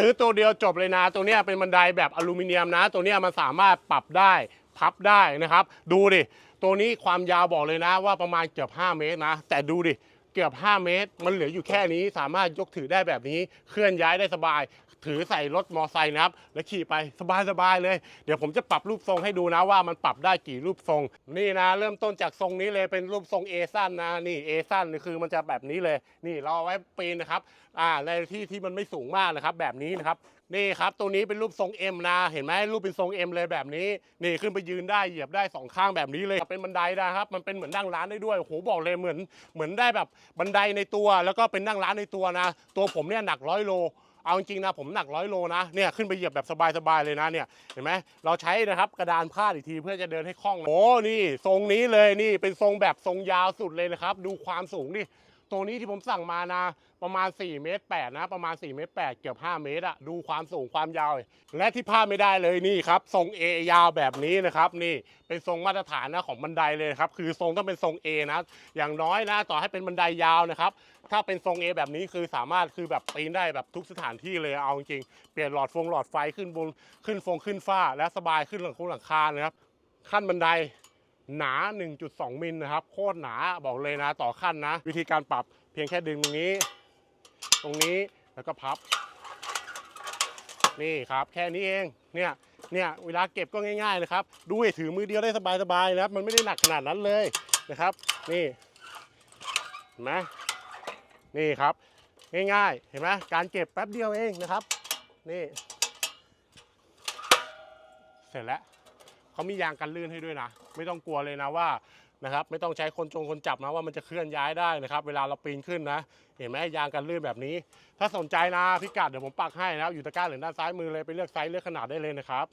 ซื้อตัวเดียวจบเลยนะ ตัวเนี้ยเป็นบันไดแบบอลูมิเนียมนะ ตัวเนี้ยมันสามารถปรับได้พับได้นะครับ ดูดิ ตัวนี้ความยาวบอกเลยนะว่าประมาณเกือบ 5 เมตรนะ แต่ดูดิ เกือบ 5 เมตร มันเหลืออยู่แค่นี้ สามารถยกถือได้แบบนี้ เคลื่อนย้ายได้สบาย ถือใส่รถมอไซค์นะครับ แล้วขี่ไปสบายๆเลย เดี๋ยวผมจะปรับรูปทรงให้ดูนะว่ามันปรับได้กี่รูปทรง นี่นะ เริ่มต้นจากทรงนี้เลยเป็นรูปทรงเอสั้นนะนี่เอสั้นคือมันจะแบบนี้เลย นี่เราเอาไว้ปีนนะครับอ่าในที่ที่มันไม่สูงมากนะครับ แบบนี้นะครับนี่ครับตัวนี้เป็นรูปทรง M นะ เห็นไหมรูปเป็นทรง M เลยแบบนี้ นี่ขึ้นไปยืนได้เหยียบได้สองข้างแบบนี้เลย เป็นบันไดนะครับ มันเป็นเหมือนนั่งร้านได้ด้วย โอ้โหบอกเลยเหมือนเหมือนได้แบบบันไดในตัว แล้วก็เป็นนั่งร้านในตัวนะ ตัวผมเนี่ยหนักร้อยโล เอาจริงๆนะผมหนักร้อยโลนะเนี่ยขึ้นไปเหยียบแบบสบายๆเลยนะเนี่ยเห็นไหมเราใช้นะครับกระดานพาดอีกทีเพื่อจะเดินให้คล่องโอ้นี่ทรงนี้เลยนี่เป็นทรงแบบทรงยาวสุดเลยนะครับ ดูความสูงดิ ตัวนี้ที่ผมสั่งมานะ ประมาณ4เมตร8นะ ประมาณ4เมตร8เกือบ5เมตรอะดูความสูงความยาว และที่พลาดไม่ได้เลยนี่ครับ ทรง A ยาวแบบนี้นะครับ นี่เป็นทรงมาตรฐานนะของบันไดเลยครับ คือทรงต้องเป็นทรง A นะ อย่างน้อยนะ ต่อให้เป็นบันไดยาวนะครับ ถ้าเป็นทรง A แบบนี้คือสามารถคือแบบปีนได้แบบทุกสถานที่เลยเอาจริงเปลี่ยนหลอดฟงหลอดไฟขึ้นบนขึ้นฟงขึ้นฟ้า และสบายขึ้นหลังคงหลังคานะครับขั้นบันได หนา 1.2 มิลนะครับ โคตรหนาบอกเลยนะต่อขั้นนะ วิธีการปรับเพียงแค่ดึงตรงนี้ ตรงนี้แล้วก็พับ นี่ครับ แค่นี้เองเนี่ยเนี่ยเวลาเก็บก็ง่ายๆนะครับดูให้ถือมือเดียวได้สบายๆนะครับมันไม่ได้หนักขนาดนั้นเลยนะครับ นี่เห็นไหมนี่ครับ ง่ายๆ เห็นไหมการเก็บแป๊บเดียวเองนะครับ นี่ เสร็จแล้ว เขามียางกันลื่นให้ด้วยนะ ไม่ต้องกลัวเลยนะว่านะครับไม่ต้องใช้คนจงคนจับนะว่ามันจะเคลื่อนย้ายได้นะครับ เวลาเราปีนขึ้นนะ เห็นไหมยางกันลื่นแบบนี้ ถ้าสนใจนะพิกัดเดี๋ยวผมปักให้นะครับอยู่ตะกร้าหรือด้านซ้ายมือเลยไปเลือกไซส์เลือกขนาดได้เลยนะครับ